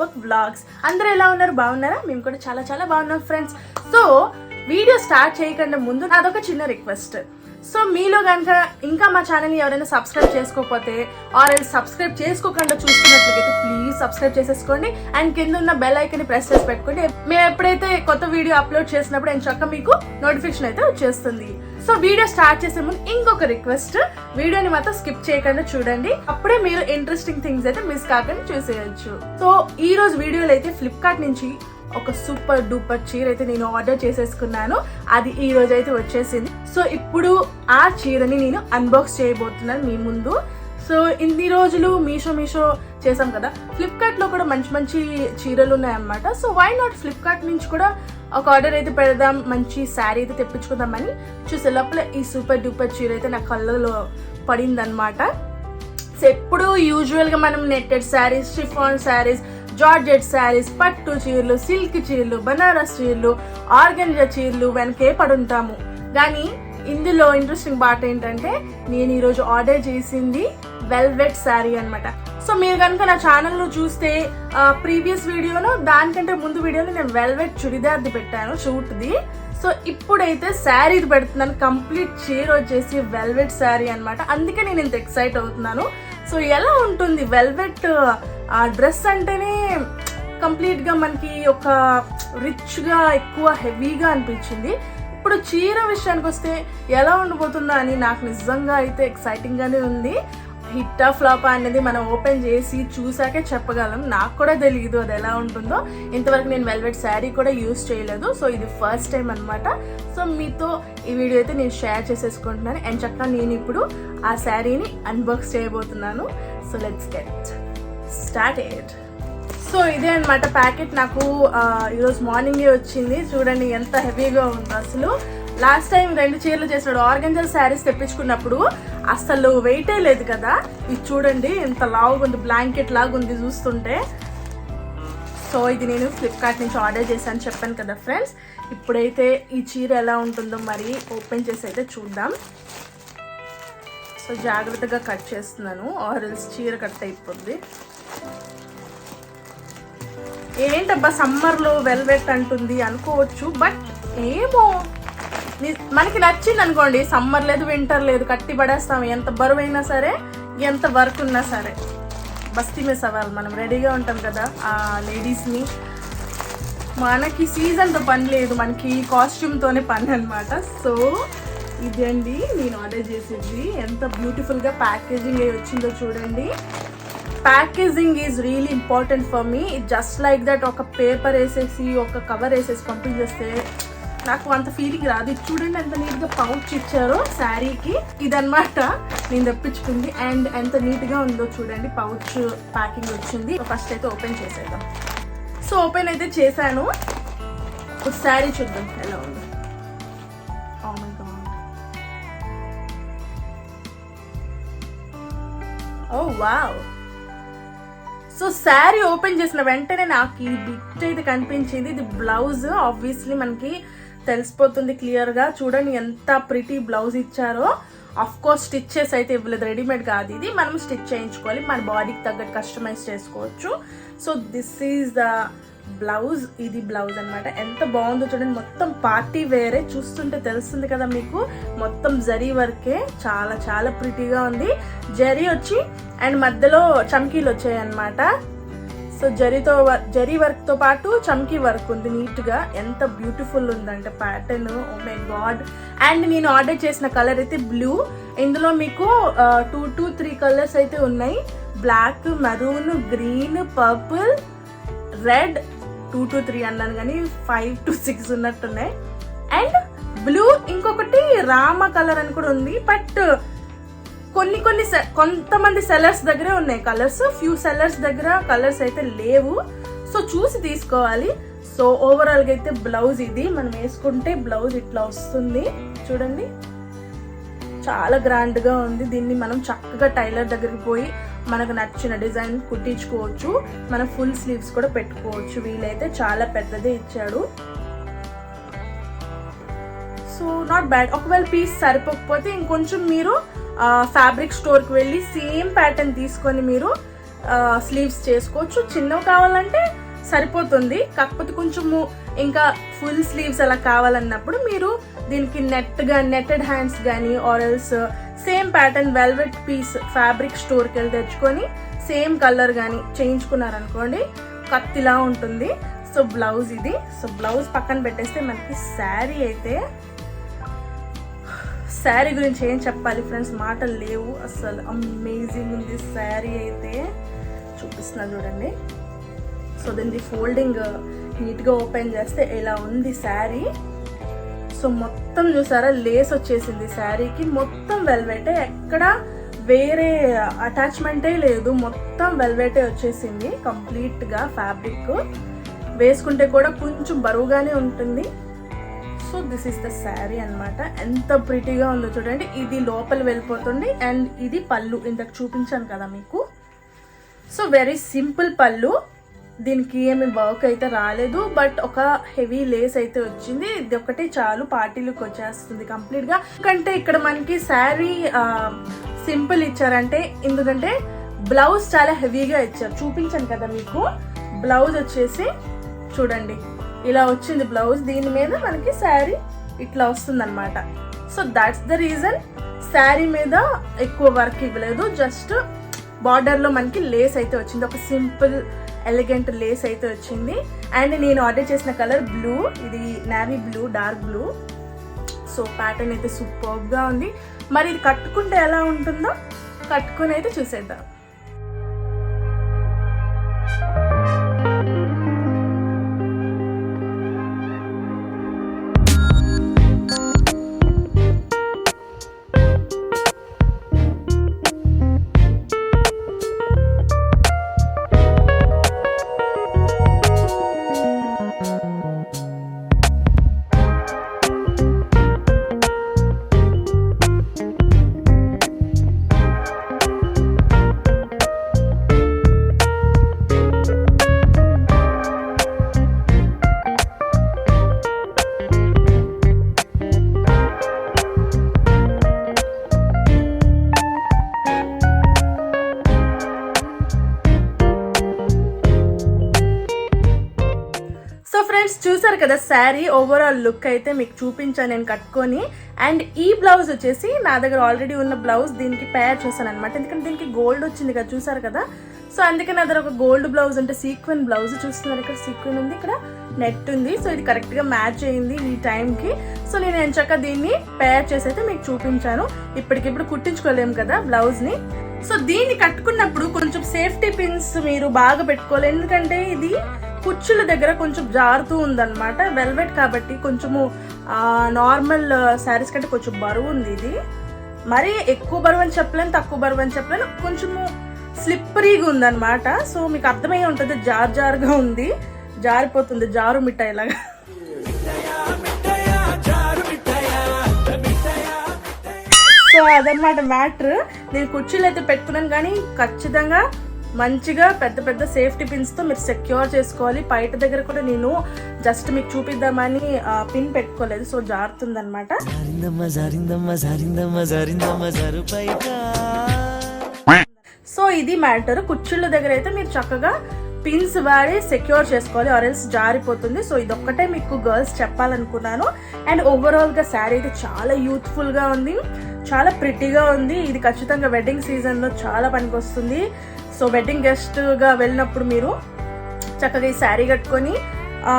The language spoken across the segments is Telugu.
దీపక్ వ్లాగ్స్ అందరూ ఎలా ఉన్నారు? బాగున్నారా? మేము కూడా చాలా చాలా బాగున్నాం ఫ్రెండ్స్ సో వీడియో స్టార్ట్ చేయకుండా ముందు నాదొక చిన్న రిక్వెస్ట్ సో మీలో కనుక ఇంకా మా ఛానల్ని ఎవరైనా సబ్స్క్రైబ్ చేసుకోకపోతే ఆర్ సబ్స్క్రైబ్ చేసుకోకుండా చూస్తున్నట్లయితే ప్లీజ్ సబ్స్క్రైబ్ చేసేసుకోండి. అండ్ కింద ఉన్న బెల్ ఐకన్ ప్రెస్ చేసి పెట్టుకోండి. మేము ఎప్పుడైతే కొత్త వీడియో అప్లోడ్ చేసినప్పుడు నేను చక్క మీకు నోటిఫికేషన్ అయితే వచ్చేస్తుంది. సో వీడియో స్టార్ట్ చేసే ముందు ఇంకొక రిక్వెస్ట్ వీడియోని మాత్రం స్కిప్ చేయకుండా చూడండి. అప్పుడే మీరు ఇంట్రెస్టింగ్ థింగ్స్ అయితే మిస్ కాకుండా చూసేయచ్చు. సో ఈ రోజు వీడియోలో అయితే ఫ్లిప్కార్ట్ నుంచి ఒక సూపర్ డూపర్ చీర అయితే నేను ఆర్డర్ చేసేసుకున్నాను. అది ఈ రోజు అయితే వచ్చేసింది. సో ఇప్పుడు ఆ చీరని నేను అన్బాక్స్ చేయబోతున్నాను మీ ముందు. సో ఇన్ని రోజులు మీషో మీషో చేసాం కదా. ఫ్లిప్కార్ట్లో కూడా మంచి మంచి చీరలు ఉన్నాయన్నమాట. సో వై నాట్ ఫ్లిప్కార్ట్ నుంచి కూడా ఒక ఆర్డర్ అయితే పెడదాం మంచి శారీ అయితే తెప్పించుకుందామని చూసే లోపల ఈ సూపర్ డూపర్ చీర అయితే నా కళ్ళలో పడిందనమాట సో ఎప్పుడు యూజువల్గా మనం netted saris chiffon saris georgette saris పట్టు చీరలు సిల్క్ చీరలు బనారస్ చీరలు ఆర్గంజా చీరలు వెనకే పడుంటాము. కానీ ఇందులో ఇంట్రెస్టింగ్ పార్ట్ ఏంటంటే నేను ఈరోజు ఆర్డర్ చేసింది వెల్వెట్ శారీ అన్నమాట. సో మీరు కనుక నా ఛానల్లో చూస్తే ప్రీవియస్ వీడియోలో దానికంటే ముందు వీడియోలో నేను వెల్వెట్ చుడిదార్ది పెట్టాను షూట్ది సో ఇప్పుడైతే శారీది పెడుతున్నాను. కంప్లీట్ చీర వచ్చేసి వెల్వెట్ శారీ అనమాట అందుకే నేను ఇంత ఎక్సైట్ అవుతున్నాను. సో ఎలా ఉంటుంది వెల్వెట్ ఆ డ్రెస్ అంటేనే కంప్లీట్గా మనకి ఒక రిచ్గా ఎక్కువ హెవీగా అనిపించింది. ఇప్పుడు చీర విషయానికి వస్తే ఎలా ఉండబోతుందో అని నాకు నిజంగా అయితే ఎక్సైటింగ్గానే ఉంది. హిట్ ఫ్లాప్ అనేది మనం ఓపెన్ చేసి చూసాకే చెప్పగలం. నాకు కూడా తెలియదు అది ఎలా ఉంటుందో. ఇంతవరకు నేను వెల్వెట్ శారీ కూడా యూస్ చేయలేదు. సో ఇది ఫస్ట్ టైం అనమాట సో మీతో ఈ వీడియో అయితే నేను షేర్ చేసేసుకుంటున్నాను. అండ్ చక్కగా నేను ఇప్పుడు ఆ శారీని అన్బాక్స్ చేయబోతున్నాను. So let's get started so ఇదే అనమాట ప్యాకెట్. నాకు ఈరోజు మార్నింగే వచ్చింది. చూడండి ఎంత హెవీగా ఉందో అసలు. లాస్ట్ టైం రెండు చీరలు చేసాడు ఆర్గంజల్ శారీస్ తెప్పించుకున్నప్పుడు అసలు వెయిటే లేదు కదా. ఇది చూడండి ఇంత లావుగా ఉంది బ్లాంకెట్ లాగా ఉంది చూస్తుంటే. సో ఇది నేను ఫ్లిప్కార్ట్ నుంచి ఆర్డర్ చేశాను చెప్పాను కదా ఫ్రెండ్స్ ఇప్పుడైతే ఈ చీర ఎలా ఉంటుందో మరి ఓపెన్ చేసి అయితే చూద్దాం. సో జాగ్రత్తగా కట్ చేస్తున్నాను. ఆరల్స్ చీర కట్ అయిపోద్ది. ఏంటబ్బా సమ్మర్లో వెల్వెట్ అంటుంది అనుకోవచ్చు బట్ ఏమో. మనకి నచ్చింది అనుకోండి సమ్మర్ లేదు వింటర్ లేదు కట్టి పడేస్తాం ఎంత బరువైనా సరే ఎంత వర్క్ ఉన్నా సరే. బస్తీ మిస్ అవ్వాలి మనం రెడీగా ఉంటాం కదా ఆ లేడీస్ని మనకి సీజన్తో పని లేదు మనకి కాస్ట్యూమ్తోనే పని అనమాట సో ఇదండి నేను ఆర్డర్ చేసేది. ఎంత బ్యూటిఫుల్గా ప్యాకేజింగ్ అయి వచ్చిందో చూడండి. Packaging is really important for me just like that ఒక పేపర్ వేసేసి ఒక కవర్ వేసేసి పంపించేస్తే నాకు అంత ఫీలింగ్ రాదు. ఇది చూడండి ఎంత నీట్గా పౌచ్ ఇచ్చారో శారీకి. ఇదనమాట నేను తెప్పించుకుంది. అండ్ ఎంత నీట్గా ఉందో చూడండి పౌచ్ ప్యాకింగ్ వచ్చింది. ఫస్ట్ అయితే ఓపెన్ చేసేద్దాం. సో ఓపెన్ అయితే చేశాను. ఒక శారీ చూద్దాం ఎలా ఉంది. Oh wow so sari open చేసిన వెంటనే నాకు ఈ బిట్ అయితే కనిపించింది. ఇది బ్లౌజ్ ఆబ్వియస్లీ మనకి తెలిసిపోతుంది క్లియర్గా. చూడండి ఎంత ప్రిటీ బ్లౌజ్ ఇచ్చారో. అఫ్ కోర్స్ స్టిచ్చెస్ అయితే ఇవ్వలేదు. రెడీమేడ్ కాదు ఇది. మనం స్టిచ్ చేయించుకోవాలి. మన బాడీకి తగ్గట్టు కస్టమైజ్ చేసుకోవచ్చు. So this is the blouse ఇది బ్లౌజ్ అనమాట ఎంత బాగుందో చూడండి. మొత్తం పార్టీ వేరే. చూస్తుంటే తెలుస్తుంది కదా మీకు. మొత్తం జరీ వర్కే. చాలా చాలా ప్రిటీగా ఉంది. జరీ వచ్చి అండ్ మధ్యలో చమ్కీలు వచ్చాయి అన్నమాట సో జరీతో జరీ వర్క్తో పాటు చమ్కీ వర్క్ ఉంది నీట్గా ఎంత బ్యూటిఫుల్ ఉందంటే pattern. Oh my god and నేను ఆర్డర్ చేసిన కలర్ అయితే బ్లూ. ఇందులో మీకు టూ టు త్రీ కలర్స్ అయితే ఉన్నాయి. Black maroon green purple red two to three అన్నాను కానీ ఫైవ్ టు సిక్స్ ఉన్నట్టున్నాయి. అండ్ బ్లూ ఇంకొకటి రామ కలర్ అని కూడా ఉంది. బట్ కొన్ని కొన్ని సె- కొంతమంది సెల్లర్స్ దగ్గరే ఉన్నాయి కలర్స్ ఫ్యూ సెల్లర్స్ దగ్గర కలర్స్ అయితే లేవు. సో చూసి తీసుకోవాలి. సో ఓవరాల్గా అయితే బ్లౌజ్ ఇది. మనం వేసుకుంటే బ్లౌజ్ ఇట్లా వస్తుంది. చూడండి. చాలా గ్రాండ్గా ఉంది. దీన్ని మనం చక్కగా టైలర్ దగ్గరికి పోయి మనకు నచ్చిన డిజైన్ కుట్టించుకోవచ్చు. మనం ఫుల్ స్లీవ్స్ కూడా పెట్టుకోవచ్చు. వీలైతే చాలా పెద్దదే ఇచ్చాడు. సో నాట్ బ్యాడ్ ఒకవేళ పీస్ సరిపోకపోతే ఇంకొంచెం మీరు ఫ్యాబ్రిక్ స్టోర్కి వెళ్ళి సేమ్ ప్యాటర్న్ తీసుకొని మీరు స్లీవ్స్ చేసుకోవచ్చు. చిన్నవి కావాలంటే సరిపోతుంది. కాకపోతే కొంచెము ఇంకా ఫుల్ స్లీవ్స్ అలా కావాలన్నప్పుడు మీరు దీనికి నెట్గా నెట్టెడ్ హ్యాండ్స్ కానీ ఆరల్స్ same pattern velvet piece fabric స్టోర్కి వెళ్ళి తెచ్చుకొని సేమ్ కలర్ కానీ చేయించుకున్నారనుకోండి కత్తిలా ఉంటుంది. సో బ్లౌజ్ ఇది. సో బ్లౌజ్ పక్కన పెట్టేస్తే మనకి శారీ అయితే శారీ గురించి ఏం చెప్పాలి ఫ్రెండ్స్? మాటలు లేవు. అసలు అమేజింగ్ ఉంది శారీ అయితే. చూపిస్తున్నాను చూడండి. సో దీనికి ఫోల్డింగ్ నీట్గా ఓపెన్ చేస్తే ఇలా ఉంది శారీ? సో మొత్తం చూసారా? లేస్ వచ్చేసింది శారీకి. మొత్తం వెల్వెటే. ఎక్కడ వేరే అటాచ్మెంటే లేదు. మొత్తం వెల్వెటే వచ్చేసింది. కంప్లీట్గా ఫ్యాబ్రిక్. వేసుకుంటే కూడా కొంచెం బరువుగానే ఉంటుంది. So this is the sari అన్నమాట. ఎంత ప్రిటీగా ఉందో చూడండి. ఇది లోపల వెళ్ళిపోతుంది. అండ్ ఇది పళ్ళు. ఇంతకు చూపించాను కదా మీకు. సో వెరీ సింపుల్ పళ్ళు. దీనికి ఏమి వర్క్ అయితే రాలేదు. బట్ ఒక హెవీ లేస్ అయితే వచ్చింది. ఇది ఒకటే చాలు పార్టీలకు వచ్చేస్తుంది కంప్లీట్గా ఎందుకంటే ఇక్కడ మనకి శారీ సింపుల్ ఇచ్చారంటే ఎందుకంటే బ్లౌజ్ చాలా హెవీగా ఇచ్చారు. చూపించాను కదా మీకు. బ్లౌజ్ వచ్చేసి చూడండి. ఇలా వచ్చింది బ్లౌజ్. దీని మీద మనకి శారీ ఇట్లా వస్తుంది అనమాట so that's the reason sari మీద ఎక్కువ వర్క్ ఇవ్వలేదు. జస్ట్ బార్డర్లో మనకి లేస్ అయితే వచ్చింది. ఒక సింపుల్ ఎలిగెంట్ లేస్ అయితే వచ్చింది. అండ్ నేను ఆర్డర్ చేసిన కలర్ బ్లూ ఇది navy blue dark blue so pattern అయితే సూపర్గా ఉంది. మరి ఇది కట్టుకుంటే ఎలా ఉంటుందో కట్టుకొని అయితే చూసేద్దాం. ఫ్రెండ్స్ చూసారు కదా శారీ? ఓవరాల్ లుక్ అయితే మీకు చూపించాను నేను కట్టుకొని. అండ్ ఈ బ్లౌజ్ వచ్చేసి నా దగ్గర ఆల్రెడీ ఉన్న బ్లౌజ్ దీనికి పేర్ చేశాను అనమాట ఎందుకంటే దీనికి గోల్డ్ వచ్చింది కదా చూసారు కదా? సో అందుకే నా దగ్గర ఒక గోల్డ్ బ్లౌజ్ అంటే సీక్వెన్ బ్లౌజ్ చూస్తున్నారు ఇక్కడ. సీక్వెన్ ఉంది ఇక్కడ నెట్ ఉంది. సో ఇది కరెక్ట్గా మ్యాచ్ అయింది ఈ టైంకి సో నేను ఎంచక్క దీన్ని పేర్ చేసి అయితే మీకు చూపించాను. ఇప్పటికిప్పుడు కుట్టించుకోలేము కదా బ్లౌజ్ని సో దీన్ని కట్టుకున్నప్పుడు కొంచెం సేఫ్టీ పిన్స్ మీరు బాగా పెట్టుకోవాలి. ఎందుకంటే ఇది కుచ్చుల దగ్గర కొంచెం జారుతూ ఉందన్నమాట. వెల్వెట్ కాబట్టి కొంచెము నార్మల్ శారీస్ కంటే కొంచెం బరువు ఉంది ఇది. మరీ ఎక్కువ బరువు అని చెప్పలేను తక్కువ బరువు అని చెప్పలేను. కొంచెము స్లిప్పరీగా ఉందన్నమాట. సో మీకు అర్థమై ఉంటుంది జార్ జారుగా ఉంది. జారిపోతుంది జారు మిఠాయి లాగా సో అదనమాట మ్యాటర్. నేను కుర్చీలు అయితే పెట్టుకున్నాను కానీ ఖచ్చితంగా మంచిగా పెద్ద పెద్ద సేఫ్టీ పిన్స్తో మీరు సెక్యూర్ చేసుకోవాలి. బయట దగ్గర కూడా నేను జస్ట్ మీకు చూపిద్దామని పిన్ పెట్టుకోలేదు. సో జారుతుంది అనమాట జారిందమ్మ జారిందమ్మ జారిందమ్మ జారిందమ్మ జారు పైట సో ఇది మ్యాటర్. కుర్చీల దగ్గర అయితే మీరు చక్కగా పిన్స్ వాడి సెక్యూర్ చేసుకోవాలి ఆరెల్స్ జారిపోతుంది. సో ఇదొక్కటే మీకు గర్ల్స్ చెప్పాలనుకున్నాను. అండ్ ఓవరాల్గా శారీ అయితే చాలా యూత్ఫుల్గా ఉంది. చాలా ప్రిటీగా ఉంది. ఇది ఖచ్చితంగా వెడ్డింగ్ సీజన్లో చాలా పనికొస్తుంది. సో వెడ్డింగ్ గెస్ట్గా వెళ్ళినప్పుడు మీరు చక్కగా ఈ శారీ కట్టుకొని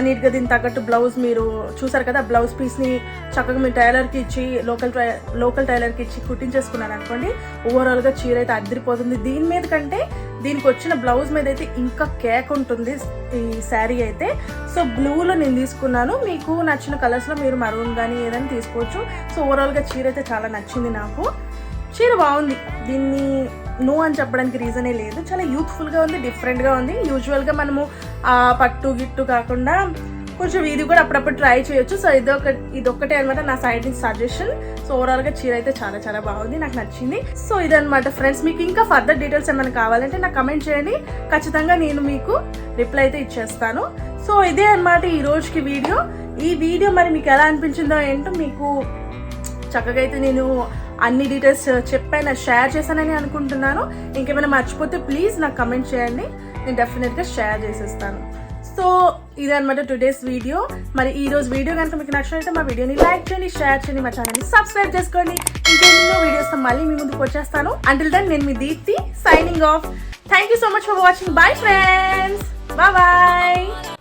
నీట్గా దీని తగ్గట్టు బ్లౌజ్ మీరు చూసారు కదా బ్లౌజ్ పీస్ని చక్కగా మీ టైలర్కి ఇచ్చి లోకల్ టై- లోకల్ టైలర్కి ఇచ్చి కుట్టించేసుకున్నారు అనుకోండి ఓవరాల్గా చీర అయితే అద్దరిపోతుంది. దీని మీద కంటే దీనికి వచ్చిన బ్లౌజ్ మీద అయితే ఇంకా కేక్ ఉంటుంది ఈ శారీ అయితే. సో బ్లూలో నేను తీసుకున్నాను. మీకు నచ్చిన కలర్స్లో మీరు మరూన్ కానీ ఏదైనా తీసుకోవచ్చు. సో ఓవరాల్గా చీర అయితే చాలా నచ్చింది నాకు. చీర బాగుంది. దీన్ని నో అని చెప్పడానికి రీజనే లేదు. చాలా యూత్ఫుల్గా ఉంది డిఫరెంట్గా ఉంది. యూజువల్గా మనము ఆ పట్టు గిట్టు కాకుండా కొంచెం ఇది కూడా అప్పుడప్పుడు ట్రై చేయొచ్చు. సో ఇదొక ఇదొక్కటే అనమాట నా సైడ్ నుంచి సజెషన్ సో ఓవరాల్గా చీర అయితే చాలా చాలా బాగుంది నాకు నచ్చింది. సో ఇదనమాట ఫ్రెండ్స్ మీకు ఇంకా ఫర్దర్ డీటెయిల్స్ ఏమైనా కావాలంటే నాకు కమెంట్ చేయండి. ఖచ్చితంగా నేను మీకు రిప్లై అయితే ఇచ్చేస్తాను. సో ఇదే అన్నమాట ఈ రోజుకి వీడియో ఈ వీడియో మరి మీకు ఎలా అనిపించిందో ఏంటో మీకు చక్కగా అయితే నేను అన్ని డీటెయిల్స్ చెప్పాను షేర్ చేశానని అనుకుంటున్నాను. ఇంకేమైనా మర్చిపోతే ప్లీజ్ నాకు కమెంట్ చేయండి. నేను డెఫినెట్గా షేర్ చేసేస్తాను. సో ఇదన్నమాట టుడేస్ వీడియో మరి ఈ రోజు వీడియో కనుక మీకు నచ్చినట్లయితే మా వీడియోని లైక్ చేయండి షేర్ చేయండి మా ఛానల్ని సబ్స్క్రైబ్ చేసుకోండి. ఇంకెన్నో వీడియోస్ మళ్ళీ మీ ముందుకు వచ్చేస్తాను. అంటిల్ దెన్ నేను మీ Deepthi signing off thank you so much for watching bye friends bye